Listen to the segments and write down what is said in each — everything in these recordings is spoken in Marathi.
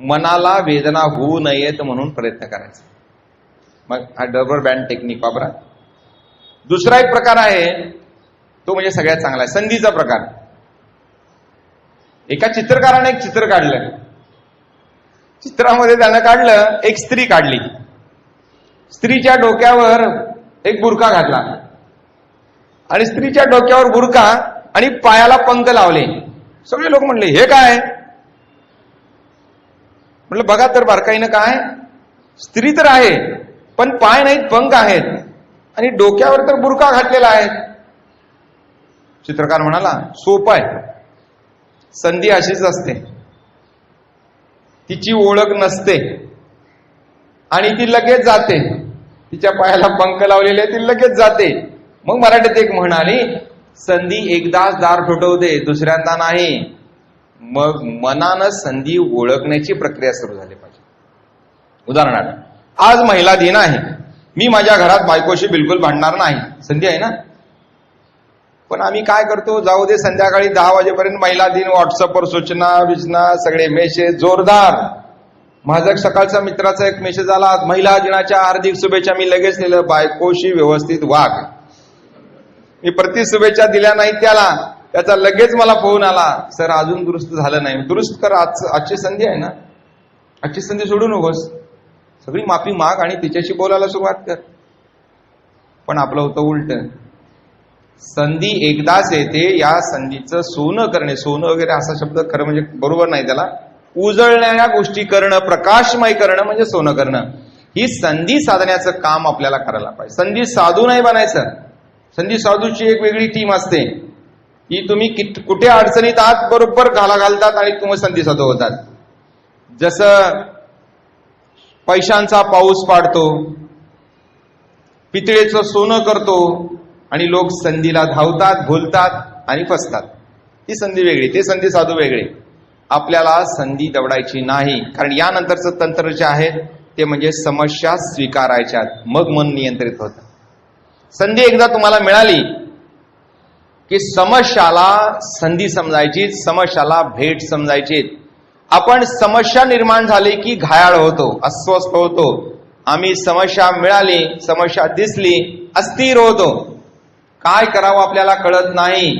मनाला वेदना होऊ नयेत म्हणून प्रयत्न करायचा. मग हा डबर बँड टेक्निक वापरा. दुसरा एक प्रकार आहे तो म्हणजे सगळ्यात चांगला आहे संधीचा प्रकार. एका चित्रकाराने एक चित्र काढलं. चित्रामध्ये त्यानं काढलं एक स्त्री काढली. स्त्रीच्या डोक्यावर एक बुरका घातला. आणि स्त्रीच्या डोक्यावर बुरका आणि पायाला पंख लावले. सगळे लोक म्हणले हे काय? म्हटलं बघा तर बारकाईनं काय? स्त्री तर आहे पण पाय नाहीत पंख आहेत. आणि डोक्यावर तर बुरका घातलेला आहे. चित्रकार म्हणाला सोप आहे. संधी अशीच असते. तिची ओळख नसते. आणि ती लगेच जाते. तिच्या पायाला पंख लावलेले ती लगेच जाते. मग मराठीत एक म्हणाली संधी एकदाच दार ठोठवते दुसऱ्यांदा नाही. मग मनानं संधी ओळखण्याची प्रक्रिया सुरू झाली पाहिजे. उदाहरणार्थ आज महिला दिन आहे. मी माझ्या घरात बायकोशी बिलकुल भांडणार नाही. संधी आहे ना? पण आम्ही काय करतो? जाऊ दे संध्याकाळी दहा वाजेपर्यंत महिला दिन व्हॉट्सअपवर सूचना विचना सगळे मेसेज जोरदार. माझा सकाळचा मित्राचा एक मेसेज आला महिला दिनाच्या हार्दिक शुभेच्छा. मी लगेच लिहिलं बायकोशी व्यवस्थित वाघ मी प्रति शुभेच्छा दिल्या नाहीत त्याला. त्याचा लगेच मला फोन आला सर अजून दुरुस्त झालं नाही. दुरुस्त कर आज आजची संधी आहे ना? आजची संधी सोडू नकोस. सगळी माफी माग आणि तिच्याशी बोलायला सुरुवात कर. पण आपलं होतं उलट. संधी एकदाच येते या संधीचं सोनं करणे. सोनं वगैरे असा शब्द खरं म्हणजे बरोबर नाही त्याला. उजळणाऱ्या गोष्टी करणं प्रकाशमय करणं म्हणजे सोनं करणं. ही संधी साधण्याचं काम आपल्याला करायला पाहिजे. संधी साधू नाही बनायचं. संधी साधूची एक वेगळी टीम असते. की तुम्ही कित- कुठे अडचणीत आहात बरोबर घाला घालतात आणि तुम्ही संधी साधू होतात. जसं पैशांचा पाऊस पाडतो पितळेचं सोनं करतो आणि लोक संधीला धावतात भुलतात आणि फसतात. ती संधी वेगळी ते संधी साधू वेगळे. आपल्याला संधी दवडायची नाही. कारण यानंतरचं तंत्र जे आहे ते म्हणजे समस्या स्वीकारायच्यात. मग मन नियंत्रित होतं. संधी एकदा तुम्हाला मिळाली की समस्याला संधी समजायची समस्याला भेट समजायची. आपण समस्या निर्माण झाली की घायाळ होतो अस्वस्थ होतो. आम्ही समस्या मिळाली समस्या दिसली अस्थिर होतो. काय करावं आपल्याला कळत नाही.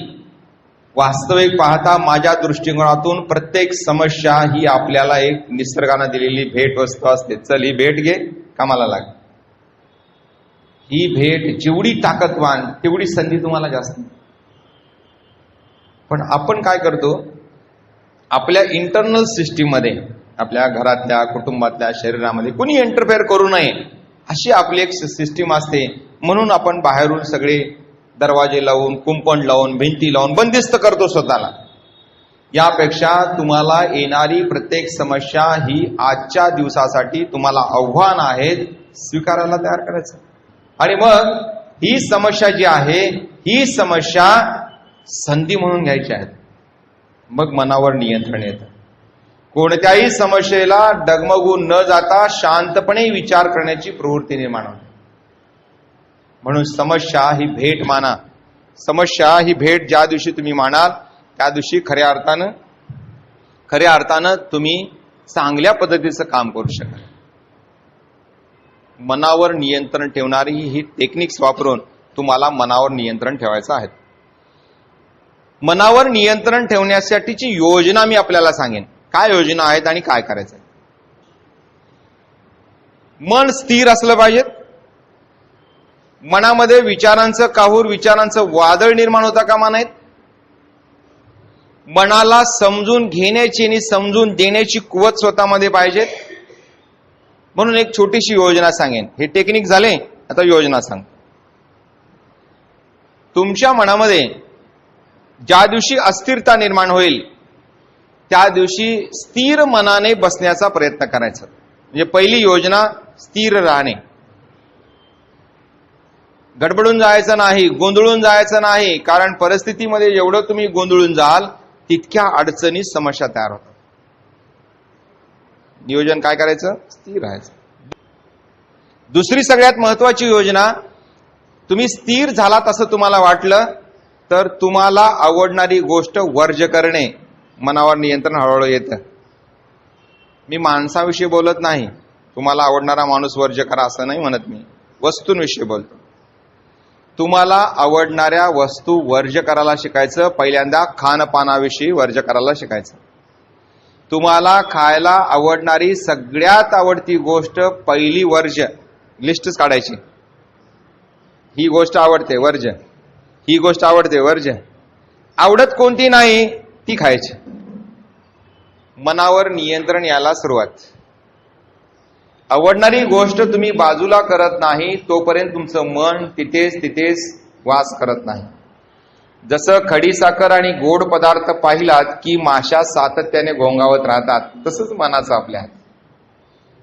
वास्तविक पाहता माझ्या दृष्टिकोनातून प्रत्येक समस्या ही आपल्याला एक निसर्गानं दिलेली भेट वस्तू असते. चल ही भेट घे कामाला लाग. ही भेट जेवढी ताकदवान तेवढी संधी तुम्हाला जास्त. पण आपण काय करतो? आपल्या इंटरनल सिस्टीममध्ये आपल्या घरातल्या कुटुंबातल्या शरीरामध्ये कुणी इंटरफेअर करू नये अशी आपली एक सिस्टीम असते. म्हणून आपण बाहेरून सगळे दरवाजे लावून कुंपण लावून भिंती लावून बंदिस्त करतो स्वतःला. यापेक्षा तुम्हाला येणारी प्रत्येक समस्या ही आजच्या दिवसासाठी तुम्हाला आव्हान आहेत स्वीकारायला तयार करायचं. आणि मग ही समस्या जी आहे ही समस्या संधी म्हणून घ्यायच्या आहेत. मग मनावर नियंत्रण येतं. कोणत्याही समस्येला डगमगून न जाता शांतपणे विचार करण्याची प्रवृत्ती निर्माण होते. म्हणून समस्या ही भेट माना. समस्या ही भेट ज्या दिवशी तुम्ही मानाल त्या दिवशी खऱ्या अर्थानं खऱ्या अर्थानं तुम्ही चांगल्या पद्धतीचं काम करू शकाल. मनावर नियंत्रण ठेवणारी ही टेक्निक्स वापरून तुम्हाला मनावर नियंत्रण ठेवायचं आहे. मनावर नियंत्रण ठेवण्यासाठीची योजना मी आपल्याला सांगेन. काय योजना आहेत आणि काय करायचं मन स्थिर असलं पाहिजे. मनामध्ये विचारांचं काहूर विचारांचं वादळ निर्माण होता कामा नाहीत मनाला समजून घेण्याची आणि समजून देण्याची कुवत स्वतःमध्ये पाहिजे. म्हणून एक छोटीशी योजना सांगेन. हे टेक्निक झाले आता योजना सांग तुमच्या मनामध्ये ज्या दिवशी अस्थिरता निर्माण होईल त्या दिवशी स्थिर मनाने बसण्याचा प्रयत्न करायचा. म्हणजे पहिली योजना स्थिर राहणे. गडबडून जायचं नाही गोंधळून जायचं नाही कारण परिस्थितीमध्ये जेवढं तुम्ही गोंधळून जाल तितक्या अडचणी समस्या तयार होतात. नियोजन काय करायचं? स्थिर राहायचं. दुसरी सगळ्यात महत्वाची योजना तुम्ही स्थिर झालात असं तुम्हाला वाटलं तर तुम्हाला आवडणारी गोष्ट वर्ज करणे. मनावर नियंत्रण हळूहळू येतं. मी माणसाविषयी बोलत नाही. तुम्हाला आवडणारा माणूस वर्ज करा असं नाही म्हणत मी. वस्तूंविषयी बोलतो. तुम्हाला आवडणाऱ्या वस्तू वर्ज करायला शिकायचं. पहिल्यांदा खानपानाविषयी वर्ज करायला शिकायचं. तुम्हाला खायला आवडणारी सगळ्यात आवडती गोष्ट पहिली वर्ज. लिस्टच काढायची. ही गोष्ट आवडते वर्ज. ही गोष्ट आवडते वर्ज. आवडत कोणती नाही ती खायची. मनावर नियंत्रण यायला सुरुवात. आवडणारी गोष्ट तुम्ही बाजूला करत नाही तोपर्यंत तुमचं मन तिथेच तिथेच वास करत नाही. जसं खडीसाखर आणि गोड पदार्थ पाहिलात की माशा सातत्याने घोंगावत राहतात तसंच मनाचं आपल्या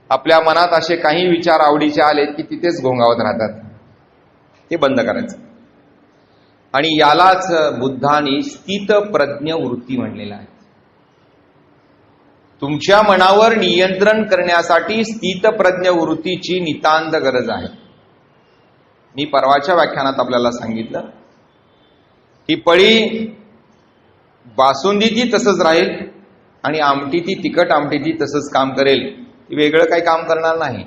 आपल्या मनात असे काही विचार आवडीचे आले की तिथेच घोंगावत राहतात. ते बंद करायचं. आणि यालाच बुद्धांनी स्थित प्रज्ञ वृत्ती म्हणलेला आहे. तुमच्या मनावर नियंत्रण करण्यासाठी स्थित प्रज्ञ वृत्तीची नितांत गरज आहे. मी परवाच्या व्याख्यानात आपल्याला सांगितलं की पळी बासुंदी ती तसंच राहील आणि आमटी ती तिखट आमटी ती तसंच काम करेल. ती वेगळं काही काम करणार नाही.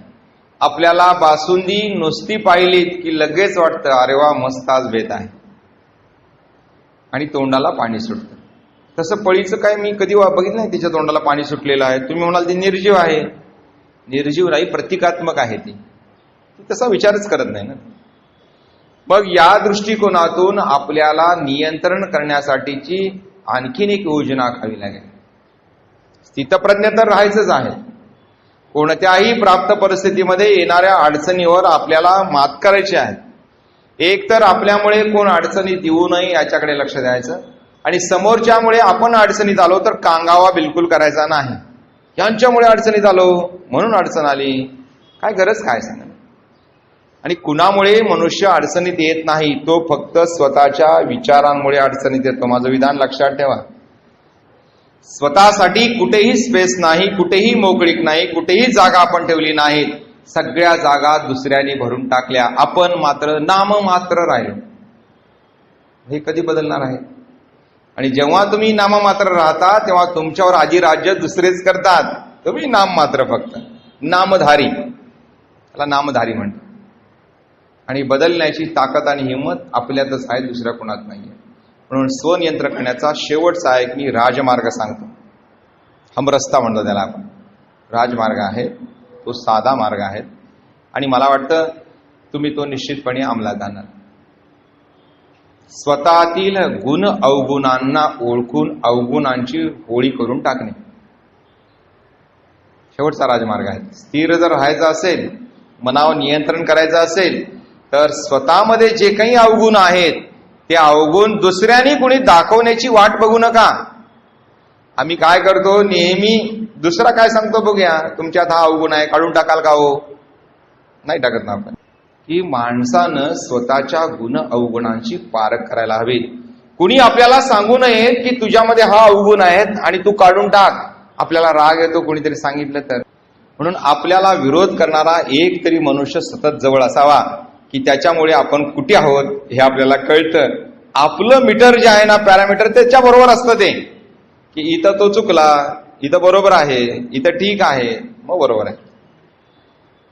आपल्याला बासुंदी नुसती पाहिलीत की लगेच वाटतं अरे वा मस्त आज बेत आहे. आणि तोंडाला पाणी सुटतं. तसं पळीचं काय मी कधी बघितलं नाही तिच्या तोंडाला पाणी सुटलेलं आहे. तुम्ही म्हणाल ती निर्जीव आहे. निर्जीव नाही प्रतिकात्मक आहे ती. ती तसा विचारच करत नाही ना. मग या दृष्टिकोनातून आपल्याला नियंत्रण करण्यासाठीची आणखीन एक योजना आखावी लागेल. स्थितप्रज्ञ तर राहायचंच आहे. कोणत्याही प्राप्त परिस्थितीमध्ये येणाऱ्या अडचणीवर आपल्याला मात करायची आहे. एक तर आपल्यामुळे कोण अडचणीत येऊ नये याच्याकडे लक्ष द्यायचं. आणि समोरच्यामुळे आपण अडचणीत आलो तर कांगावा बिलकुल करायचा नाही. यांच्यामुळे अडचणीत आलो म्हणून अडचण आली. काय गरज काय सांगा? आणि कुणामुळे मनुष्य अडचणीत येत नाही तो फक्त स्वतःच्या विचारांमुळे अडचणीत येतो. माझं विधान लक्षात ठेवा. स्वतःसाठी कुठेही स्पेस नाही कुठेही मोकळीक नाही कुठेही जागा आपण ठेवली नाहीत. सगळ्या जागा दुसऱ्याने भरून टाकल्या. आपण मात्र नाम मात्र राहिलो. हे कधी बदलणार आहे? आणि जेव्हा तुम्ही नाममात्र राहता तेव्हा तुमच्यावर आधी राज्य दुसरेच करतात. तुम्ही नाम मात्र फक्त. नामधारी. त्याला नामधारी म्हणतात. आणि बदलण्याची ताकद आणि हिंमत आपल्यातच आहे दुसऱ्या कोणात आहे म्हणून स्वनियंत्रण करण्याचा शेवटचा एक मी राजमार्ग सांगतो. हमरस्ता म्हणतो त्याला आपण. राजमार्ग आहे. तो साधा मार्ग आहे. आणि मला वाटतं तुम्ही तो निश्चितपणे अंमलात आणाल स्वतःतील गुण अवगुणांना ओळखून अवगुणांची होळी करून टाकणे. शेवटचा राजमार्ग आहे. स्थिर जर राहायचं असेल मनावर नियंत्रण करायचं असेल तर स्वतःमध्ये जे काही अवगुण आहेत ते अवगुण दुसऱ्याने कुणी दाखवण्याची वाट बघू नका. आम्ही काय करतो? नेहमी दुसरा काय सांगतो बघूया तुमच्यात हा अवगुण आहे. काढून टाकाल का हो? नाही टाकत ना आपण. की माणसानं स्वतःच्या गुण अवगुणांची पारख करायला हवी. कुणी आपल्याला सांगू नये की तुझ्यामध्ये हा अवगुण आहेत आणि तू काढून टाक. आपल्याला राग येतो कोणीतरी सांगितलं तर. म्हणून आपल्याला विरोध करणारा एक तरी मनुष्य सतत जवळ असावा की त्याच्यामुळे आपण कुठे आहोत हे आपल्याला कळतं. आपलं मीटर जे आहे ना पॅरामीटर त्याच्याबरोबर असतं ते. की इथं तो चुकला इथं बरोबर आहे इथं ठीक आहे मग बरोबर आहे.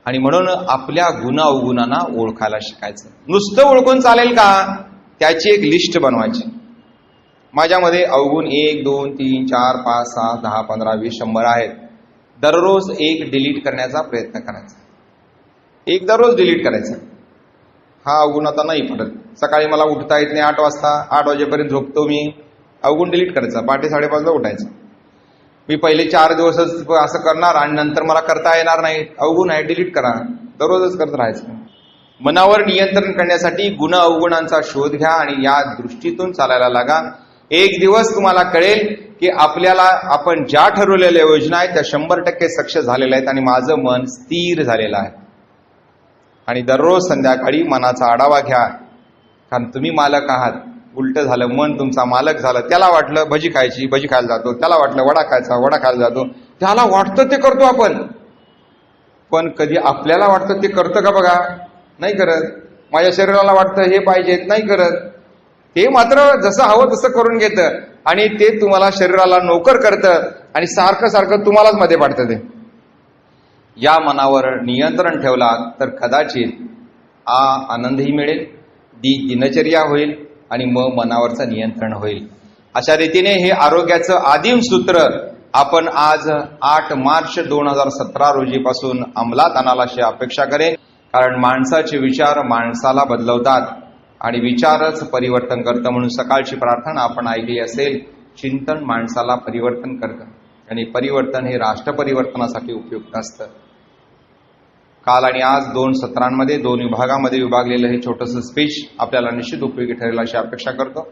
आणि म्हणून आपल्या गुन्हा अवगुणांना ओळखायला शिकायचं. नुसतं ओळखून चालेल का? त्याची एक लिस्ट बनवायची. माझ्यामध्ये अवगुण एक दोन तीन चार पाच सहा दहा पंधरा वीस शंभर आहेत. दररोज एक डिलीट करण्याचा प्रयत्न करायचा. एक दररोज डिलीट करायचा. हा अवगुण आता नाही पडत. सकाळी मला उठता येत नाही आठ वाजता. आठ वाजेपर्यंत झोपतो मी. अवगुण डिलीट करायचा. पहाटे साडेपाचला उठायचं. मी पहिले चार दिवसच असं करणार आणि नंतर मला करता येणार नाही. अवगुण आहे डिलीट करा. दररोजच करत राहायचं. मनावर नियंत्रण करण्यासाठी गुण अवगुणांचा शोध घ्या आणि या दृष्टीतून चालायला लागा. एक दिवस तुम्हाला कळेल की आपल्याला आपण ज्या ठरवलेल्या योजना आहेत त्या शंभर टक्के सक्ष झालेल्या आहेत आणि माझं मन स्थिर झालेलं आहे. आणि दररोज संध्याकाळी मनाचा आढावा घ्या. कारण तुम्ही मालक आहात. उलट झालं मन तुमचा मालक झालं त्याला वाटलं भजी खायची भजी खायला जातो. त्याला वाटलं वडा खायचा वडा खायला जातो. त्याला वाटतं ते करतो आपण. पण कधी आपल्याला वाटतं ते करतं का बघा? नाही करत. माझ्या शरीराला वाटतं हे पाहिजे नाही करत. ते मात्र जसं हवं तसं करून घेतं. आणि ते तुम्हाला शरीराला नोकर करतं आणि सारखं सारखं तुम्हालाच मध्ये पाडतं ते. या मनावर नियंत्रण ठेवला तर कदाचित आ आनंदही मिळेल दी दिनचर्या होईल. आणि मग मनावरचं नियंत्रण होईल. अशा रीतीने हे आरोग्याचं आदिम सूत्र आपण आज आठ मार्च दोन हजार सतरा रोजीपासून अंमलात आणाल अशी अपेक्षा करेन. कारण माणसाचे विचार माणसाला बदलवतात आणि विचारच परिवर्तन करतं म्हणून सकाळची प्रार्थना आपण ऐकली असेल चिंतन माणसाला परिवर्तन करतं. आणि परिवर्तन हे राष्ट्र परिवर्तनासाठी उपयुक्त असतं. काल आणि आज दोन सत्रांमध्ये दोन विभागामध्ये विभागलेलं हे छोटंसं स्पीच आपल्याला निश्चित उपयोगी ठरेल अशी अपेक्षा करतो.